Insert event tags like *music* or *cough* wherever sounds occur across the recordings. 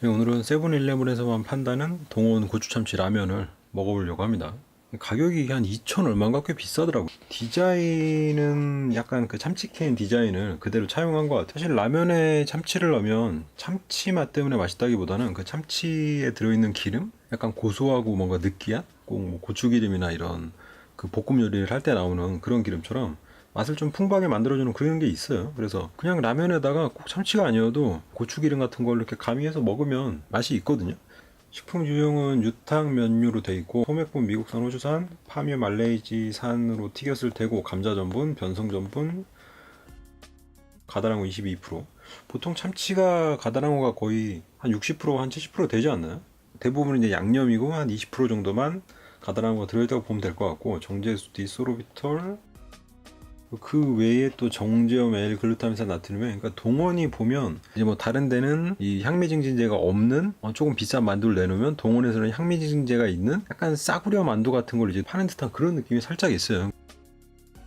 네, 오늘은 세븐일레븐에서만 판다는 동원 고추참치 라면을 먹어보려고 합니다. 가격이 한 2천 얼마인가 꽤 비싸더라고. 디자인은 약간 그 참치캔 디자인을 그대로 차용한 것 같아요. 사실 라면에 참치를 넣으면 참치 맛 때문에 맛있다기보다는 그 참치에 들어있는 기름? 약간 고소하고 뭔가 느끼한? 꼭 뭐 고추기름이나 이런 그 볶음 요리를 할 때 나오는 그런 기름처럼 맛을 좀 풍부하게 만들어주는 그런 게 있어요. 그래서 그냥 라면에다가 꼭 참치가 아니어도 고추기름 같은 걸 이렇게 가미해서 먹으면 맛이 있거든요. 식품 유형은 유탕 면류로 돼 있고 소맥분 미국산 호주산 파묘 말레이지산으로 튀겼을 테고 감자 전분 변성 전분 가다랑어 22% 보통 참치가 가다랑어가 거의 한 60%한 70% 되지 않나요? 대부분 이제 양념이고 한 20% 정도만 가다랑어가 들어있다고 보면 될 것 같고 정제수 디 소로비톨 그 외에 또 정제염 L 글루타민산 나트륨에 그러니까 동원이 보면 이제 뭐 다른 데는 이 향미 증진제가 없는 어, 조금 비싼 만두를 내놓으면 동원에서는 향미 증진제가 있는 약간 싸구려 만두 같은 걸 이제 파는 듯한 그런 느낌이 살짝 있어요.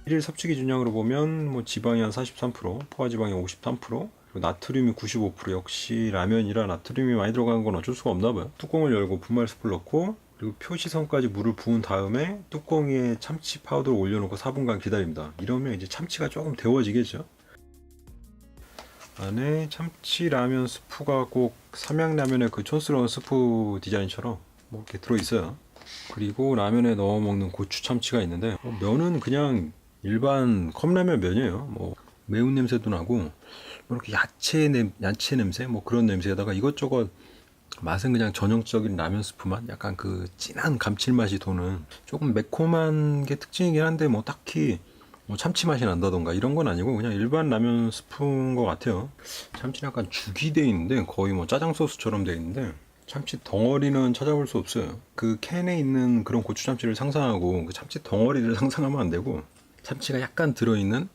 일일 섭취 기준량으로 보면 뭐 지방이 한 43%, 포화 지방이 53%, 그리고 나트륨이 95% 역시 라면이라 나트륨이 많이 들어가는 건 어쩔 수가 없나 봐요. 뚜껑을 열고 분말 스프를 넣고 그리고 표시선까지 물을 부은 다음에 뚜껑 위에 참치 파우더를 올려놓고 4분간 기다립니다. 이러면 이제 참치가 조금 데워지겠죠. 안에 참치 라면 스프가 꼭 삼양라면의 그 촌스러운 스프 디자인처럼 뭐 이렇게 들어있어요. 그리고 라면에 넣어 먹는 고추 참치가 있는데 어, 면은 그냥 일반 컵라면 면이에요. 뭐 매운 냄새도 나고 뭐 이렇게 야채 냄 야채 냄새 뭐 그런 냄새에다가 이것저것 맛은 그냥 전형적인 라면 스프 맛? 약간 그 진한 감칠맛이 도는 조금 매콤한 게 특징이긴 한데 뭐 딱히 뭐 참치 맛이 난다던가 이런 건 아니고 그냥 일반 라면 스프인 것 같아요. 참치는 약간 죽이 돼 있는데 거의 뭐 짜장 소스처럼 돼 있는데 참치 덩어리는 찾아볼 수 없어요. 그 캔에 있는 그런 고추 참치를 상상하고 그 참치 덩어리를 *laughs* 상상하면 안 되고 참치가 약간 들어있는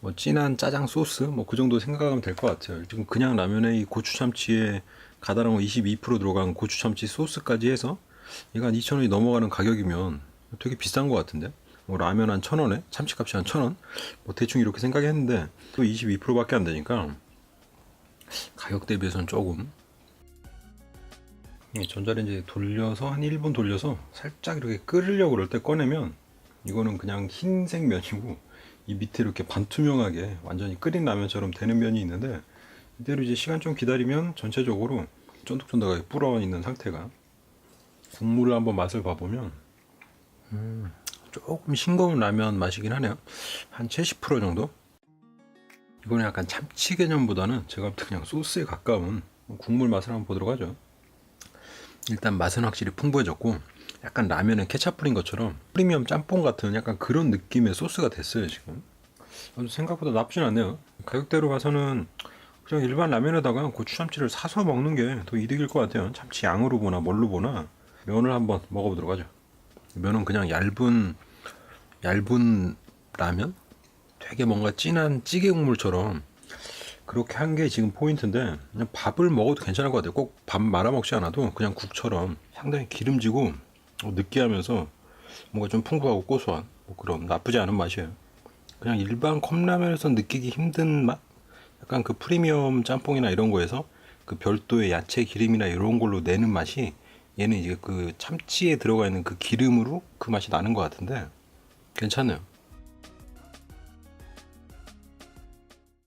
뭐 진한 짜장 소스? 뭐 그 정도 생각하면 될 것 같아요. 지금 그냥 라면에 이 고추 참치에 가다랑어 22% 들어간 고추 참치 소스까지 해서 이거 한 2,000원이 넘어가는 가격이면 되게 비싼 것 같은데. 뭐 라면 한 1,000원에 참치값이 한 1,000원? 뭐 대충 이렇게 생각했는데 또 22%밖에 안 되니까 가격 대비해서는 조금 이 전자레인지에 돌려서 한 1분 돌려서 살짝 이렇게 끓으려고 그럴 때 꺼내면 이거는 그냥 흰색 면이고 이 밑에 이렇게 반투명하게 완전히 끓인 라면처럼 되는 면이 있는데 이대로 이제 시간 좀 기다리면 전체적으로 쫀득쫀득하게 불어 있는 상태가 국물을 한번 맛을 봐보면 음, 조금 싱거운 라면 맛이긴 하네요. 한 70% 정도? 이거는 약간 참치 개념보다는 제가 그냥 소스에 가까운 국물 맛을 한번 보도록 하죠. 일단 맛은 확실히 풍부해졌고 약간 라면에 케찹 뿌린 것처럼 프리미엄 짬뽕 같은 약간 그런 느낌의 소스가 됐어요 지금. 생각보다 나쁘진 않네요. 가격대로 봐서는 그냥 일반 라면에다가 고추 참치를 사서 먹는 게 더 이득일 것 같아요. 참치 양으로 보나 뭘로 보나. 면을 한번 먹어보도록 하죠. 면은 그냥 얇은 얇은 라면? 되게 뭔가 진한 찌개 국물처럼 그렇게 한 게 지금 포인트인데 그냥 밥을 먹어도 괜찮을 것 같아요. 꼭 밥 말아 먹지 않아도 그냥 국처럼 상당히 기름지고 어, 느끼하면서 뭔가 좀 풍부하고 고소한 뭐 그런 나쁘지 않은 맛이에요. 그냥 일반 컵라면에서 느끼기 힘든 맛? 약간 그 프리미엄 짬뽕이나 이런 거에서 그 별도의 야채 기름이나 이런 걸로 내는 맛이 얘는 이제 그 참치에 들어가 있는 그 기름으로 그 맛이 나는 것 같은데 괜찮네요.